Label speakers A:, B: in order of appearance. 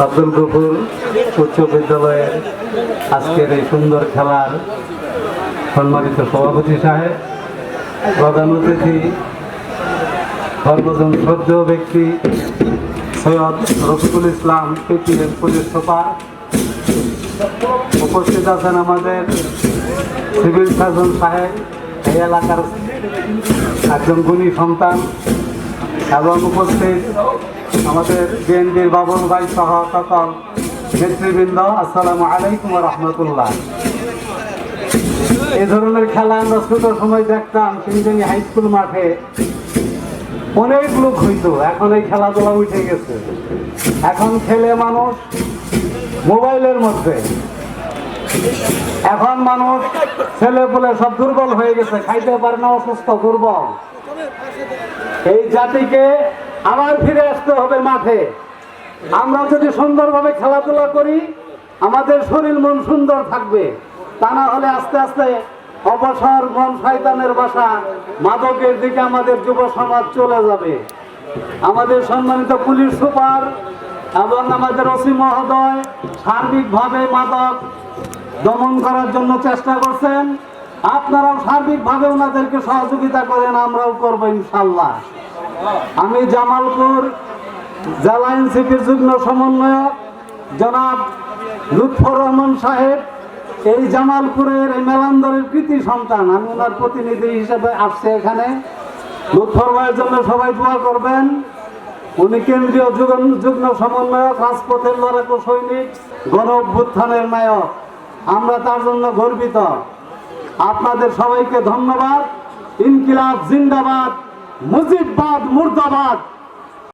A: আব্দুল গফুর উচ্চ বিদ্যালয়ের আজকের এই সুন্দর খেলার সম্মানিত সভাপতি সাহেব, প্রধান অতিথি সর্বজন শ্রদ্ধেয় ব্যক্তি, Syed Rafiqul Islam PPM police super. উপস্থিত আছেন আমাদের সিভিল সার্জন সাহেব, এই এলাকার একজন গুণী সন্তান এবং উপস্থিত আমাদের বিএনপির বাবুল ভাই সহ সকল নেতৃবৃন্দ, আসসালামু আলাইকুম রহমতুল্লাহ। এই ধরনের খেলা আমরা ছোট সময় দেখতাম সিংজনী হাই স্কুল মাঠে অনেক লোক হইতো, এখন এই খেলাধুলা উঠে গেছে। এখন খেলে মানুষ মোবাইলের মধ্যে। এখন মানুষ ছেলে বলে সব দুর্বল হয়ে গেছে, খাইতে পারে না, অসুস্থ, দুর্বল। এই জাতিকে আবার ফিরে আসতে হবে মাঠে। আমরা যদি সুন্দরভাবে খেলাধুলা করি, আমাদের শরীর মন সুন্দর থাকবে। তা না হলে আস্তে আস্তে অবসর মন শয়তানের বাসা মাদকের দিকে আমাদের যুব সমাজ চলে যাবে। আমাদের সম্মানিত পুলিশ সুপার এবং আমাদের ওসি মহোদয় সার্বিকভাবে মাদক দমন করার জন্য চেষ্টা করছেন। আপনারাও সার্বিকভাবে ওনাদেরকে সহযোগিতা করেন, আমরাও করব ইনশাল্লাহ। আমি জামালপুর জেলা এনসিপির যুগ্ম সমন্বয়ক জনাব লুৎফর রহমান সাহেব। এই জামালপুরের এই মেলান্দরের কৃতি সন্তান, আমি ওনার প্রতিনিধি হিসেবে আসছে এখানে। লুৎফর ভাইয়ের জন্য সবাই দোয়া করবেন। উনি কেন্দ্রীয় যুগ্ম সমন্বয়ক, রাজপথের লড়াকু সৈনিক, গণ অভ্যুত্থানের নায়ক। আমরা তার জন্য গর্বিত। আপনাদের সবাইকে ধন্যবাদ। ইনকিলাব জিন্দাবাদ। মুজিববাদ মুর্দাবাদ